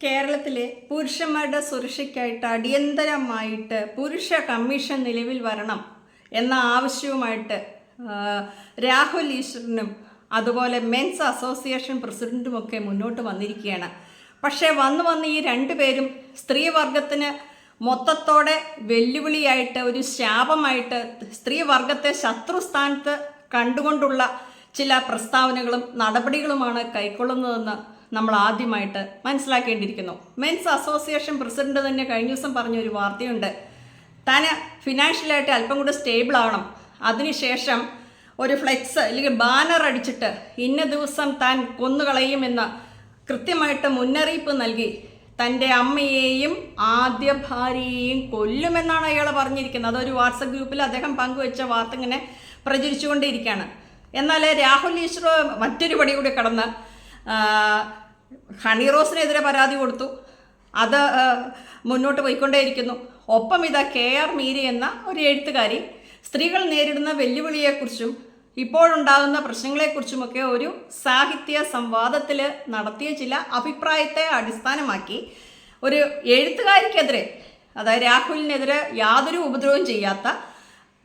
കേരളത്തിലെ പുരുഷന്മാരുടെ സുരക്ഷയ്ക്കായിട്ട് അടിയന്തരമായിട്ട് പുരുഷ കമ്മീഷൻ നിലവിൽ വരണം എന്ന ആവശ്യവുമായിട്ട് രാഹുൽ ഈശ്വരനും അതുപോലെ മെൻസ് അസോസിയേഷൻ പ്രസിഡന്റുമൊക്കെ മുന്നോട്ട് വന്നിരിക്കുകയാണ്. പക്ഷേ വന്നു വന്ന് ഈ രണ്ടു പേരും സ്ത്രീവർഗത്തിന് മൊത്തത്തോടെ വെല്ലുവിളിയായിട്ട് ഒരു ശാപമായിട്ട് സ്ത്രീവർഗത്തെ ശത്രുസ്ഥാനത്ത് കണ്ടുകൊണ്ടുള്ള ചില പ്രസ്താവനകളും നടപടികളുമാണ് കൈക്കൊള്ളുന്നതെന്ന് നമ്മൾ ആദ്യമായിട്ട് മനസ്സിലാക്കേണ്ടിയിരിക്കുന്നു. മെൻസ് അസോസിയേഷൻ പ്രസിഡന്റ് തന്നെ കഴിഞ്ഞ ദിവസം പറഞ്ഞ ഒരു വാർത്തയുണ്ട്. താൻ ഫിനാൻഷ്യലായിട്ട് അല്പം കൂടെ സ്റ്റേബിൾ ആവണം. അതിനുശേഷം ഒരു ഫ്ലെക്സ് അല്ലെങ്കിൽ ബാനർ അടിച്ചിട്ട് ഇന്ന ദിവസം താൻ കൊന്നുകളയുമെന്ന് കൃത്യമായിട്ട് മുന്നറിയിപ്പ് നൽകി. തന്റെ അമ്മയെയും ആദ്യ ഭാര്യയെയും കൊല്ലുമെന്നാണ് അയാൾ പറഞ്ഞിരിക്കുന്നത്. അതൊരു വാട്സപ്പ് ഗ്രൂപ്പിൽ അദ്ദേഹം പങ്കുവെച്ച വാർത്ത ഇങ്ങനെ പ്രചരിച്ചുകൊണ്ടേയിരിക്കുകയാണ്. എന്നാൽ രാഹുൽ ഈശ്വർ മറ്റൊരു പടി കൂടി കടന്ന് ഹണി റോസിനെതിരെ പരാതി കൊടുത്തു. അത് മുന്നോട്ട് പോയിക്കൊണ്ടേയിരിക്കുന്നു. ഒപ്പം ഇതാ കെ ആർ മീരി എന്ന ഒരു എഴുത്തുകാരി സ്ത്രീകൾ നേരിടുന്ന വെല്ലുവിളിയെക്കുറിച്ചും ഇപ്പോഴുണ്ടാകുന്ന പ്രശ്നങ്ങളെക്കുറിച്ചുമൊക്കെ ഒരു സാഹിത്യ സംവാദത്തിൽ നടത്തിയ ചില അഭിപ്രായത്തെ അടിസ്ഥാനമാക്കി ഒരു എഴുത്തുകാരിക്കെതിരെ അതായത് രാഹുലിനെതിരെ യാതൊരു ഉപദ്രവവും ചെയ്യാത്ത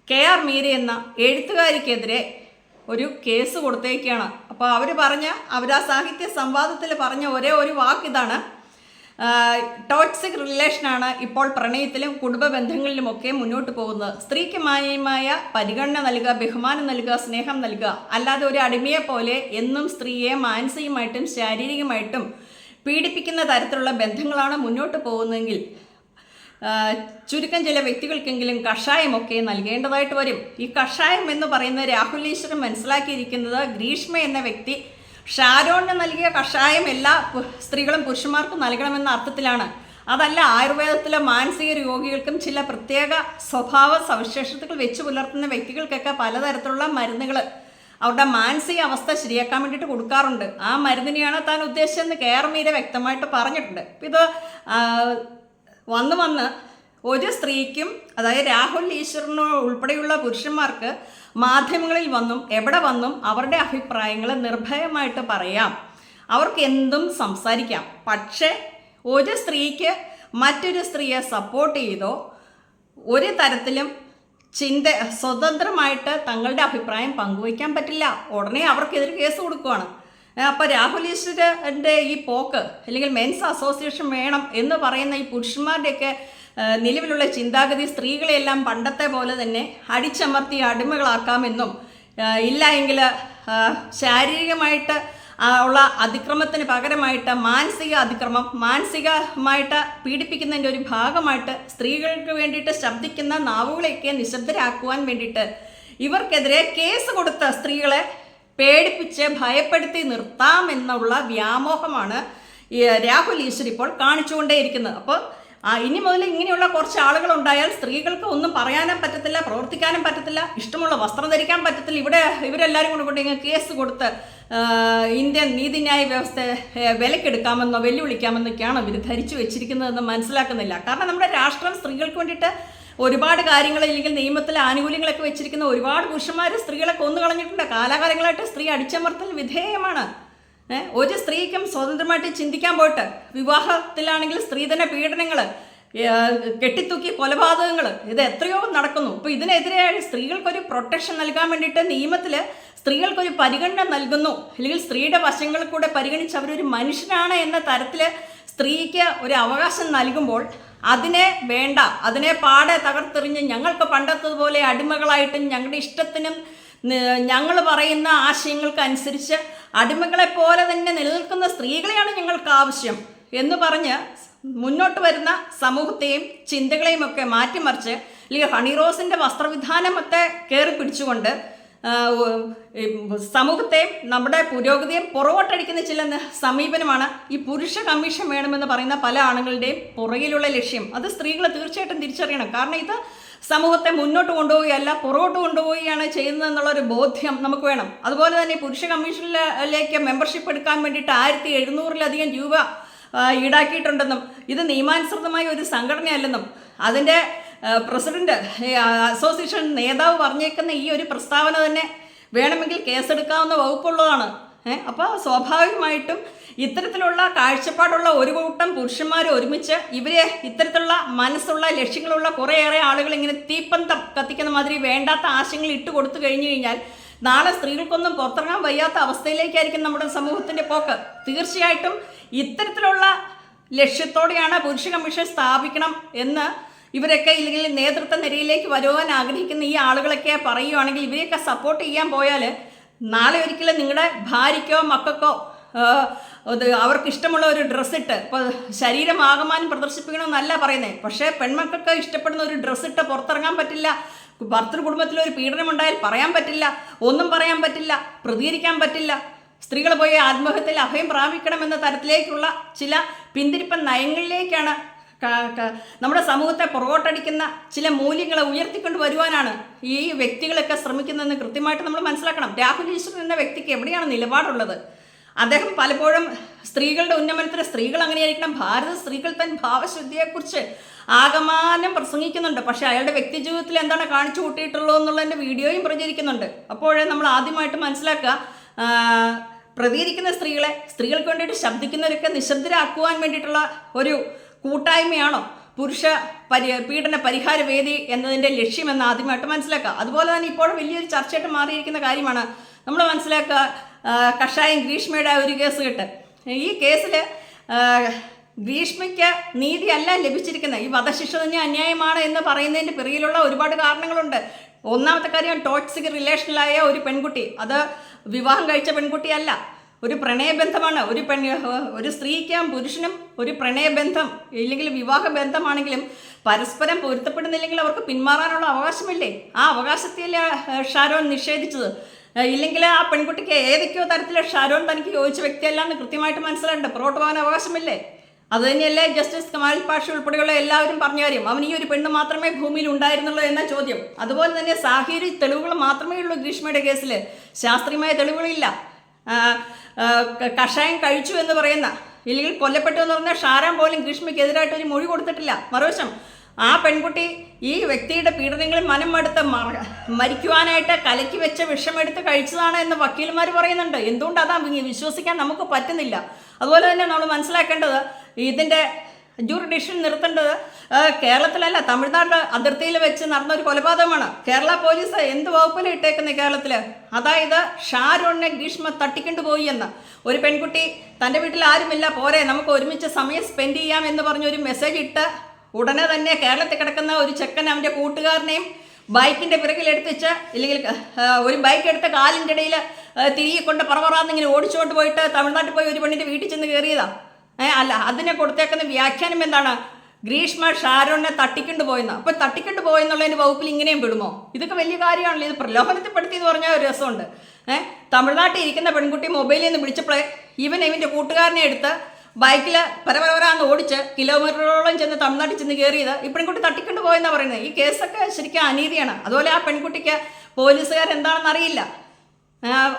കെ ആർ മീരി എന്ന എഴുത്തുകാരിക്കെതിരെ ഒരു കേസ് കൊടുത്തേക്കാണ്. അപ്പോൾ അവർ പറഞ്ഞ അവർ ആ സാഹിത്യ സംവാദത്തിൽ പറഞ്ഞ ഒരേ ഒരു വാക്ക് ഇതാണ് ടോക്സിക് റിലേഷനാണ് ഇപ്പോൾ പ്രണയത്തിലും കുടുംബ ബന്ധങ്ങളിലുമൊക്കെ മുന്നോട്ട് പോകുന്നത്. സ്ത്രീക്ക് മാന്യമായ പരിഗണന നൽകുക ബഹുമാനം നൽകുക സ്നേഹം നൽകുക. അല്ലാതെ ഒരു അടിമയെ പോലെ എന്നും സ്ത്രീയെ മാനസികമായിട്ടും ശാരീരികമായിട്ടും പീഡിപ്പിക്കുന്ന തരത്തിലുള്ള ബന്ധങ്ങളാണ് മുന്നോട്ട് പോകുന്നതെങ്കിൽ ചുരുക്കം ചില വ്യക്തികൾക്കെങ്കിലും കഷായമൊക്കെ നൽകേണ്ടതായിട്ട് വരും. ഈ കഷായം എന്ന് പറയുന്ന രാഹുൽ ഈശ്വരൻ മനസ്സിലാക്കിയിരിക്കുന്നത് ഗ്രീഷ്മ എന്ന വ്യക്തി ഷാരോണിന് നൽകിയ കഷായം എല്ലാ സ്ത്രീകളും പുരുഷന്മാർക്കും നൽകണമെന്ന അർത്ഥത്തിലാണ്. അതല്ല ആയുർവേദത്തിലെ മാനസിക രോഗികൾക്കും ചില പ്രത്യേക സ്വഭാവ സവിശേഷതകൾ വെച്ച് പുലർത്തുന്ന വ്യക്തികൾക്കൊക്കെ പലതരത്തിലുള്ള മരുന്നുകൾ അവരുടെ മാനസിക അവസ്ഥ ശരിയാക്കാൻ വേണ്ടിയിട്ട് കൊടുക്കാറുണ്ട്. ആ മരുന്നിനെയാണ് താൻ ഉദ്ദേശിച്ചതെന്ന് കേരമീര മീര വ്യക്തമായിട്ട് പറഞ്ഞിട്ടുണ്ട്. ഇത് വന്ന് വന്ന് ഒരു സ്ത്രീക്കും അതായത് രാഹുൽ ഈശ്വരനോ ഉൾപ്പെടെയുള്ള പുരുഷന്മാർക്ക് മാധ്യമങ്ങളിൽ വന്നും എവിടെ വന്നും അവരുടെ അഭിപ്രായങ്ങൾ നിർഭയമായിട്ട് പറയാം. അവർക്ക് എന്തും സംസാരിക്കാം. പക്ഷേ ഒരു സ്ത്രീക്ക് മറ്റൊരു സ്ത്രീയെ സപ്പോർട്ട് ചെയ്തോ ഒരു തരത്തിലും ചിന്ത സ്വതന്ത്രമായിട്ട് തങ്ങളുടെ അഭിപ്രായം പങ്കുവയ്ക്കാൻ പറ്റില്ല. ഉടനെ അവർക്കെതിരെ കേസ് കൊടുക്കുവാണ്. അപ്പോൾ രാഹുൽ ഈശ്വരന്റെ ഈ പോക്ക് അല്ലെങ്കിൽ മെൻസ് അസോസിയേഷൻ വേണം എന്ന് പറയുന്ന ഈ പുരുഷന്മാരുടെയൊക്കെ നിലവിലുള്ള ചിന്താഗതി സ്ത്രീകളെയെല്ലാം പണ്ടത്തെ പോലെ തന്നെ അടിച്ചമർത്തി അടിമകളാക്കാമെന്നും ഇല്ല എങ്കിൽ ശാരീരികമായിട്ട് ഉള്ള അതിക്രമത്തിന് പകരമായിട്ട് മാനസിക അതിക്രമം മാനസികമായിട്ട് പീഡിപ്പിക്കുന്നതിന്റെ ഒരു ഭാഗമായിട്ട് സ്ത്രീകൾക്ക് വേണ്ടിയിട്ട് ശബ്ദിക്കുന്ന നാവുകളെയൊക്കെ നിശബ്ദരാക്കുവാൻ വേണ്ടിയിട്ട് ഇവർക്കെതിരെ കേസ് കൊടുത്ത സ്ത്രീകളെ പേടിപ്പിച്ച് ഭയപ്പെടുത്തി നിർത്താം എന്നുള്ള വ്യാമോഹമാണ് രാഹുൽ ഈശ്വർ ഇപ്പോൾ കാണിച്ചുകൊണ്ടേയിരിക്കുന്നത്. അപ്പോൾ ഇനി മുതൽ ഇങ്ങനെയുള്ള കുറച്ച് ആളുകൾ ഉണ്ടായാൽ സ്ത്രീകൾക്ക് ഒന്നും പറയാനും പറ്റത്തില്ല പ്രവർത്തിക്കാനും പറ്റത്തില്ല ഇഷ്ടമുള്ള വസ്ത്രം ധരിക്കാൻ പറ്റത്തില്ല. ഇവിടെ ഇവരെല്ലാവരും കൂടെ കൊണ്ട് ഇങ്ങനെ കേസ് കൊടുത്ത് ഇന്ത്യൻ നീതിന്യായ വ്യവസ്ഥ വിലക്കെടുക്കാമെന്നോ വെല്ലുവിളിക്കാമെന്നൊക്കെയാണ് ഇവർ ധരിച്ചു വെച്ചിരിക്കുന്നതെന്ന് മനസ്സിലാക്കുന്നില്ല. കാരണം നമ്മുടെ രാഷ്ട്രം സ്ത്രീകൾക്ക് വേണ്ടിയിട്ട് ഒരുപാട് കാര്യങ്ങൾ ഇല്ലെങ്കിൽ നിയമത്തിലെ ആനുകൂല്യങ്ങളൊക്കെ വെച്ചിരിക്കുന്ന ഒരുപാട് പുരുഷന്മാർ സ്ത്രീകളെ കൊന്നു കളഞ്ഞിട്ടുണ്ട്. കാലാകാലങ്ങളായിട്ട് സ്ത്രീ അടിച്ചമർത്തൽ വിധേയമാണ്. ഒരു സ്ത്രീക്കും സ്വതന്ത്രമായിട്ട് ചിന്തിക്കാൻ പോയിട്ട് വിവാഹത്തിലാണെങ്കിൽ സ്ത്രീ തന്നെ പീഡനങ്ങൾ കെട്ടിത്തൂക്കി കൊലപാതകങ്ങൾ ഇത് എത്രയോ നടക്കുന്നു. അപ്പോൾ ഇതിനെതിരെയായി സ്ത്രീകൾക്കൊരു പ്രൊട്ടക്ഷൻ നൽകാൻ വേണ്ടിയിട്ട് നിയമത്തിൽ സ്ത്രീകൾക്കൊരു പരിഗണന നൽകുന്നു. അല്ലെങ്കിൽ സ്ത്രീയുടെ വശങ്ങളിൽ കൂടെ പരിഗണിച്ച് അവരൊരു മനുഷ്യനാണ് എന്ന തരത്തിൽ സ്ത്രീക്ക് ഒരു അവകാശം നൽകുമ്പോൾ അതിനെ വേണ്ട അതിനെ പാടെ തകർത്തെറിഞ്ഞ് ഞങ്ങൾക്ക് പണ്ടത്തതുപോലെ അടിമകളായിട്ടും ഞങ്ങളുടെ ഇഷ്ടത്തിനും ഞങ്ങൾ പറയുന്ന ആശയങ്ങൾക്ക് അനുസരിച്ച് അടിമകളെ പോലെ തന്നെ നിലനിൽക്കുന്ന സ്ത്രീകളെയാണ് ഞങ്ങൾക്ക് ആവശ്യം എന്ന് പറഞ്ഞ് മുന്നോട്ട് വരുന്ന സമൂഹത്തെയും ചിന്തകളെയും ഒക്കെ മാറ്റിമറിച്ച് അല്ലെങ്കിൽ ഹണിറോസിന്റെ വസ്ത്രവിധാനമൊക്കെ കയറി പിടിച്ചുകൊണ്ട് ഉ- നമ്മുടെ പുരോഗതിയെ പുറകോട്ടടിക്കുന്ന ചില സമീപനമാണ് ഈ പുരുഷ കമ്മീഷൻ വേണമെന്ന് പറയുന്ന പല ആണുങ്ങളുടെയും പുറകിലുള്ള ലക്ഷ്യം. അത് സ്ത്രീകൾ തീർച്ചയായിട്ടും തിരിച്ചറിയണം. കാരണം ഇത് സമൂഹത്തെ മുന്നോട്ട് കൊണ്ടുപോവുകയല്ല പുറകോട്ട് കൊണ്ടുപോവുകയാണ് ചെയ്യുന്നതെന്നുള്ളൊരു ബോധ്യം നമുക്ക് വേണം. അതുപോലെ തന്നെ പുരുഷ കമ്മീഷനിലേക്ക് മെമ്പർഷിപ്പ് എടുക്കാൻ വേണ്ടിയിട്ട് ആയിരത്തി എഴുന്നൂറിലധികം രൂപ ഈടാക്കിയിട്ടുണ്ടെന്നും ഇത് നിയമാനുസൃതമായ ഒരു സംഘടനയല്ലെന്നും അതിന്റെ പ്രസിഡന്റ് അസോസിയേഷൻ നേതാവ് പറഞ്ഞേക്കുന്ന ഈ ഒരു പ്രസ്താവന തന്നെ വേണമെങ്കിൽ കേസെടുക്കാവുന്ന വകുപ്പുള്ളതാണ്. ഏഹ് അപ്പോൾ സ്വാഭാവികമായിട്ടും ഇത്തരത്തിലുള്ള കാഴ്ചപ്പാടുള്ള ഒരു കൂട്ടം പുരുഷന്മാർ ഒരുമിച്ച് ഇവരെ ഇത്തരത്തിലുള്ള മനസ്സുള്ള ലക്ഷ്യങ്ങളുള്ള കുറേയേറെ ആളുകൾ ഇങ്ങനെ തീപ്പന്തം കത്തിക്കുന്ന മാതിരി വേണ്ടാത്ത ആശയങ്ങൾ ഇട്ട് കൊടുത്തു കഴിഞ്ഞു കഴിഞ്ഞാൽ നാളെ സ്ത്രീകൾക്കൊന്നും പുറത്തിറങ്ങാൻ വയ്യാത്ത അവസ്ഥയിലേക്കായിരിക്കും നമ്മുടെ സമൂഹത്തിന്റെ പോക്ക്. തീർച്ചയായിട്ടും ഇത്തരത്തിലുള്ള ലക്ഷ്യത്തോടെയാണ് പുരുഷ കമ്മീഷൻ സ്ഥാപിക്കണം എന്ന് ഇവരൊക്കെ ഇല്ലെങ്കിൽ നേതൃത്വ നിരയിലേക്ക് വരുവാൻ ആഗ്രഹിക്കുന്ന ഈ ആളുകളൊക്കെ പറയുവാണെങ്കിൽ ഇവരെയൊക്കെ സപ്പോർട്ട് ചെയ്യാൻ പോയാൽ നാളെ ഒരിക്കലും നിങ്ങളുടെ ഭാര്യയ്ക്കോ മക്കൾക്കോ അവർക്ക് ഇഷ്ടമുള്ള ഒരു ഡ്രസ്സ് ഇട്ട് ഇപ്പോൾ ശരീരം ആകമാനം പ്രദർശിപ്പിക്കണമെന്നല്ല പറയുന്നത് പക്ഷേ പെൺമക്കൾക്ക് ഇഷ്ടപ്പെടുന്ന ഒരു ഡ്രസ്സ് ഇട്ട് പുറത്തിറങ്ങാൻ പറ്റില്ല. ഭർത്തൃ കുടുംബത്തിൽ ഒരു പീഡനം ഉണ്ടായാൽ പറയാൻ പറ്റില്ല. ഒന്നും പറയാൻ പറ്റില്ല. പ്രതികരിക്കാൻ പറ്റില്ല. സ്ത്രീകൾ പോയി ആത്മഹത്യയിൽ അഭയം പ്രാപിക്കണമെന്ന തരത്തിലേക്കുള്ള ചില പിന്തിരിപ്പ നയങ്ങളിലേക്കാണ് നമ്മുടെ സമൂഹത്തെ പുറകോട്ടടിക്കുന്ന ചില മൂല്യങ്ങളെ ഉയർത്തിക്കൊണ്ട് വരുവാനാണ് ഈ വ്യക്തികളൊക്കെ ശ്രമിക്കുന്നതെന്ന് കൃത്യമായിട്ട് നമ്മൾ മനസ്സിലാക്കണം. രാഹുൽ ഈശ്വരൻ എന്ന വ്യക്തിക്ക് എവിടെയാണ് നിലപാടുള്ളത്? അദ്ദേഹം പലപ്പോഴും സ്ത്രീകളുടെ ഉന്നമനത്തിന് സ്ത്രീകൾ അങ്ങനെയായിരിക്കണം. ഭാരത സ്ത്രീകൾ തൻ ഭാവശുദ്ധിയെക്കുറിച്ച് ആകമാനം പ്രസംഗിക്കുന്നുണ്ട്. പക്ഷേ അയാളുടെ വ്യക്തി ജീവിതത്തിൽ എന്താണ് കാണിച്ചു കൂട്ടിയിട്ടുള്ളത് എന്നുള്ളതിന്റെ വീഡിയോയും പ്രചരിക്കുന്നുണ്ട്. അപ്പോഴേ നമ്മൾ ആദ്യമായിട്ട് മനസ്സിലാക്കുക പ്രതികരിക്കുന്ന സ്ത്രീകളെ സ്ത്രീകൾക്ക് വേണ്ടിയിട്ട് ശബ്ദിക്കുന്നവരൊക്കെ നിശബ്ദരാക്കുവാൻ വേണ്ടിയിട്ടുള്ള ഒരു കൂട്ടായ്മയാണോ? പുരുഷ പരി പീഡന പരിഹാര വേദി എന്നതിന്റെ ലക്ഷ്യമെന്ന് ആദ്യമായിട്ട് മനസ്സിലാക്കുക. അതുപോലെ തന്നെ ഇപ്പോൾ വലിയൊരു ചർച്ചയായിട്ട് മാറിയിരിക്കുന്ന കാര്യമാണ് നമ്മൾ മനസ്സിലാക്കുക കഷായം ഗ്രീഷ്മയുടെ ഒരു കേസ് കിട്ട്. ഈ കേസിൽ ഗ്രീഷ്മയ്ക്ക് നീതിയല്ല ലഭിച്ചിരിക്കുന്നത്. ഈ വധശിക്ഷ തന്നെ അന്യായമാണ് എന്ന് പറയുന്നതിന്റെ പിറകിലുള്ള ഒരുപാട് കാരണങ്ങളുണ്ട്. ഒന്നാമത്തെ കാര്യം ടോക്സിക് റിലേഷനിലായ ഒരു പെൺകുട്ടി. അത് വിവാഹം കഴിച്ച പെൺകുട്ടിയല്ല. ഒരു പ്രണയബന്ധമാണ്. ഒരു പെൺ ഒരു സ്ത്രീക്കും പുരുഷനും ഒരു പ്രണയബന്ധം ഇല്ലെങ്കിൽ വിവാഹ ബന്ധമാണെങ്കിലും പരസ്പരം പൊരുത്തപ്പെടുന്നില്ലെങ്കിൽ അവർക്ക് പിന്മാറാനുള്ള അവകാശമില്ലേ? ആ അവകാശത്തിലെ ഷാരോൺ നിഷേധിച്ചത്? ഇല്ലെങ്കിൽ ആ പെൺകുട്ടിക്ക് ഏതൊക്കെയോ തരത്തിലെ ഷാരോൺ തനിക്ക് യോജിച്ച വ്യക്തിയല്ല എന്ന് കൃത്യമായിട്ട് മനസ്സിലുണ്ട് പുറകോട്ട് പോകാൻ അവകാശമില്ലേ? അത് തന്നെയല്ലേ ജസ്റ്റിസ് കമാൽ പാഷ ഉൾപ്പെടെയുള്ള എല്ലാവരും പറഞ്ഞ കാര്യം. അവൻ ഈ ഒരു പെണ്ണ് മാത്രമേ ഭൂമിയിൽ ഉണ്ടായിരുന്നുള്ളൂ എന്ന ചോദ്യം. അതുപോലെ തന്നെ സാഹചര്യ തെളിവുകൾ മാത്രമേ ഉള്ളൂ ഗ്രീഷ്മയുടെ കേസിൽ ശാസ്ത്രീയമായ തെളിവുകളില്ല. കഷായം കഴിച്ചു എന്ന് പറയുന്ന ഇല്ലെങ്കിൽ കൊല്ലപ്പെട്ടു എന്ന് പറഞ്ഞാൽ ഷാരാൻ പോലും ഗ്രീഷ്മയ്ക്കെതിരായിട്ട് ഒരു മൊഴി കൊടുത്തിട്ടില്ല. മറുവശം ആ പെൺകുട്ടി ഈ വ്യക്തിയുടെ പീഡനങ്ങളിൽ മനം മടുത്ത് മരിക്കുവാനായിട്ട് കലക്കി വെച്ച വിഷമെടുത്ത് കഴിച്ചതാണ് എന്ന് വക്കീൽമാർ പറയുന്നുണ്ട്. എന്തുകൊണ്ട് അതാ വിശ്വസിക്കാൻ നമുക്ക് പറ്റുന്നില്ല? അതുപോലെ തന്നെ നമ്മൾ മനസ്സിലാക്കേണ്ടത് ഇതിന്റെ ജൂറിഡിഷൻ നിർത്തേണ്ടത് കേരളത്തിലല്ല തമിഴ്നാട് അതിർത്തിയിൽ വെച്ച് നടന്ന ഒരു കൊലപാതകമാണ്. കേരള പോലീസ് എന്ത് വകുപ്പിൽ ഇട്ടേക്കുന്നത് കേരളത്തിൽ അതായത് ഷാരൂണിനെ ഗ്രീഷ്മ തട്ടിക്കൊണ്ടുപോയി എന്ന്. ഒരു പെൺകുട്ടി തന്റെ വീട്ടിൽ ആരുമില്ല പോരെ നമുക്ക് ഒരുമിച്ച് സമയം സ്പെൻഡ് ചെയ്യാം എന്ന് പറഞ്ഞൊരു മെസ്സേജ് ഇട്ട് ഉടനെ തന്നെ കേരളത്തിൽ കിടക്കുന്ന ഒരു ചെക്കൻ അവന്റെ കൂട്ടുകാരനെയും ബൈക്കിന്റെ പിറകിൽ എടുത്തിച്ച് ഇല്ലെങ്കിൽ ഒരു ബൈക്ക് എടുത്ത കാലിന്റെ ഇടയിൽ തിരികെ കൊണ്ട് പറവറാന്നിങ്ങനെ ഓടിച്ചുകൊണ്ട് പോയിട്ട് തമിഴ്നാട്ടിൽ പോയി ഒരു പെണ്ണിന്റെ വീട്ടിൽ ചെന്ന് കയറിയതാ. ഏ അല്ല അതിനെ കൊടുത്തേക്കുന്ന വ്യാഖ്യാനം എന്താണ്? ഗ്രീഷ്മ ഷാരോണിനെ തട്ടിക്കൊണ്ട് പോയെന്ന്. അപ്പൊ തട്ടിക്കൊണ്ട് പോയെന്നുള്ളതിന് വകുപ്പിൽ ഇങ്ങനെയും വിടുമോ ഇതൊക്കെ വലിയ കാര്യമാണല്ലോ. ഇത് പ്രലോഭനത്തിൽപ്പെടുത്തി എന്ന് പറഞ്ഞാൽ ഒരു രസമുണ്ട്. ഏഹ് തമിഴ്നാട്ടിൽ ഇരിക്കുന്ന പെൺകുട്ടി മൊബൈലിൽ നിന്ന് വിളിച്ചപ്പോഴേ ഇവൻ ഇവന്റെ കൂട്ടുകാരനെ എടുത്ത് ബൈക്കിൽ പരപരപരാന്ന് ഓടിച്ച് കിലോമീറ്ററോളം ചെന്ന് തമിഴ്നാട്ടിൽ ചെന്ന് കയറിയത് ഈ പെൺകുട്ടി തട്ടിക്കൊണ്ട് പോയെന്നാണ് പറയുന്നത്. ഈ കേസൊക്കെ ശരിക്കും അനീതിയാണ്. അതുപോലെ ആ പെൺകുട്ടിക്ക് പോലീസുകാർ എന്താണെന്ന് അറിയില്ല.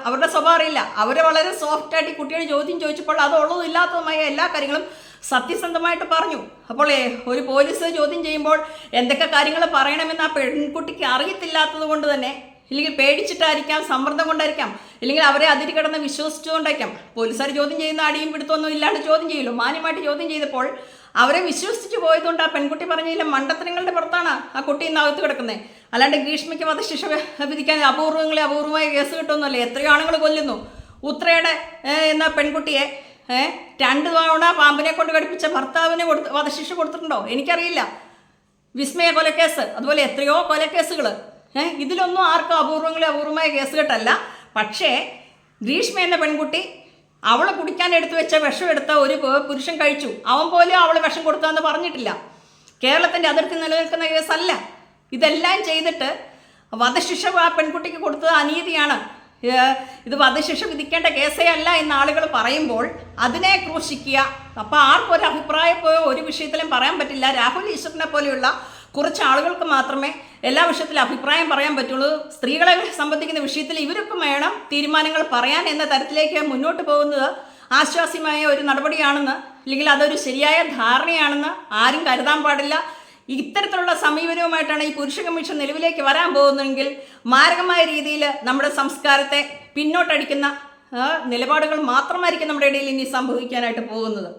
അവരുടെ സ്വഭാവം അറിയില്ല. അവർ വളരെ സോഫ്റ്റ് ആയിട്ട് ഈ കുട്ടിയോട് ചോദ്യം ചോദിച്ചപ്പോൾ അത് ഉള്ളതും ഇല്ലാത്തതുമായ എല്ലാ കാര്യങ്ങളും സത്യസന്ധമായിട്ട് പറഞ്ഞു. അപ്പോൾ ഒരു പോലീസ് ചോദ്യം ചെയ്യുമ്പോൾ എന്തൊക്കെ കാര്യങ്ങൾ പറയണമെന്ന് ആ പെൺകുട്ടിക്ക് അറിയത്തില്ലാത്തത് കൊണ്ട് തന്നെ ഇല്ലെങ്കിൽ പേടിച്ചിട്ടായിരിക്കാം സമ്മർദ്ദം കൊണ്ടായിരിക്കാം ഇല്ലെങ്കിൽ അവരെ അതിരി കിടന്ന് വിശ്വസിച്ചുകൊണ്ടായിരിക്കാം. പോലീസുകാർ ചോദ്യം ചെയ്യുന്ന അടിയും പിടുത്തൊന്നും ഇല്ലാണ്ട് ചോദ്യം ചെയ്യുമല്ലോ മാന്യമായിട്ട് ചോദ്യം ചെയ്തപ്പോൾ അവരെ വിശ്വസിച്ച് പോയതുകൊണ്ട് ആ പെൺകുട്ടി പറഞ്ഞതിലെ മണ്ടത്തരങ്ങളുടെ പുറത്താണ് ആ കുട്ടി ഇന്ന് അകത്ത് കിടക്കുന്നത്. അല്ലാണ്ട് ഗ്രീഷ്മയ്ക്ക് വധശിക്ഷ വിധിക്കാൻ അപൂർവങ്ങളെ അപൂർവമായ കേസ് കിട്ടുമെന്നല്ലേ? എത്രയോ ആണുങ്ങൾ കൊല്ലുന്നു. ഉത്രയുടെ എന്ന പെൺകുട്ടിയെ രണ്ട് തവണ പാമ്പിനെ കൊണ്ട് കടിപ്പിച്ച ഭർത്താവിനെ കൊടുത്ത് വധശിക്ഷ കൊടുത്തിട്ടുണ്ടോ? എനിക്കറിയില്ല. വിസ്മയ കൊലക്കേസ്. അതുപോലെ എത്രയോ കൊലക്കേസുകൾ ഇതിലൊന്നും ആർക്കും അപൂർവങ്ങളെ അപൂർവമായ കേസ് കെട്ടല്ല. പക്ഷേ ഗ്രീഷ്മ എന്ന പെൺകുട്ടി അവൾ കുടിക്കാൻ എടുത്തു വെച്ച വിഷം എടുത്ത ഒരു പുരുഷൻ കഴിച്ചു. അവൻ പോലും അവൾ വിഷം കൊടുത്താന്ന് പറഞ്ഞിട്ടില്ല. കേരളത്തിന്റെ അതിർത്തി നിലനിൽക്കുന്ന കേസല്ല. ഇതെല്ലാം ചെയ്തിട്ട് വധശിക്ഷ ആ പെൺകുട്ടിക്ക് കൊടുത്തത് അനീതിയാണ്. ഇത് വധശിക്ഷ വിധിക്കേണ്ട കേസേ അല്ല എന്ന് ആളുകൾ പറയുമ്പോൾ അതിനെ ക്രൂശിക്കുക. അപ്പോൾ ആർക്കൊരു ഒരു അഭിപ്രായപ്പോയോ ഒരു വിഷയത്തിലും പറയാൻ പറ്റില്ല. രാഹുൽ ഈശ്വറിനെ പോലെയുള്ള കുറച്ച് ആളുകൾക്ക് മാത്രമേ എല്ലാ വിഷയത്തിലും അഭിപ്രായം പറയാൻ പറ്റുള്ളൂ. സ്ത്രീകളെ സംബന്ധിക്കുന്ന വിഷയത്തിൽ ഇവരൊക്കെ വേണം തീരുമാനങ്ങൾ പറയാൻ എന്ന തരത്തിലേക്ക് മുന്നോട്ട് പോകുന്നത് ആശ്വാസ്യമായ ഒരു നടപടിയാണെന്ന് അല്ലെങ്കിൽ അതൊരു ശരിയായ ധാരണയാണെന്ന് ആരും കരുതാൻ പാടില്ല. ഇത്തരത്തിലുള്ള സമീപനവുമായിട്ടാണ് ഈ പുരുഷ കമ്മീഷൻ നിലവിലേക്ക് വരാൻ പോകുന്നതെങ്കിൽ മാരകമായ രീതിയിൽ നമ്മുടെ സംസ്കാരത്തെ പിന്നോട്ടടിക്കുന്ന നിലപാടുകൾ മാത്രമായിരിക്കും നമ്മുടെ ഇടയിൽ ഇനി സംഭവിക്കാനായിട്ട് പോകുന്നത്.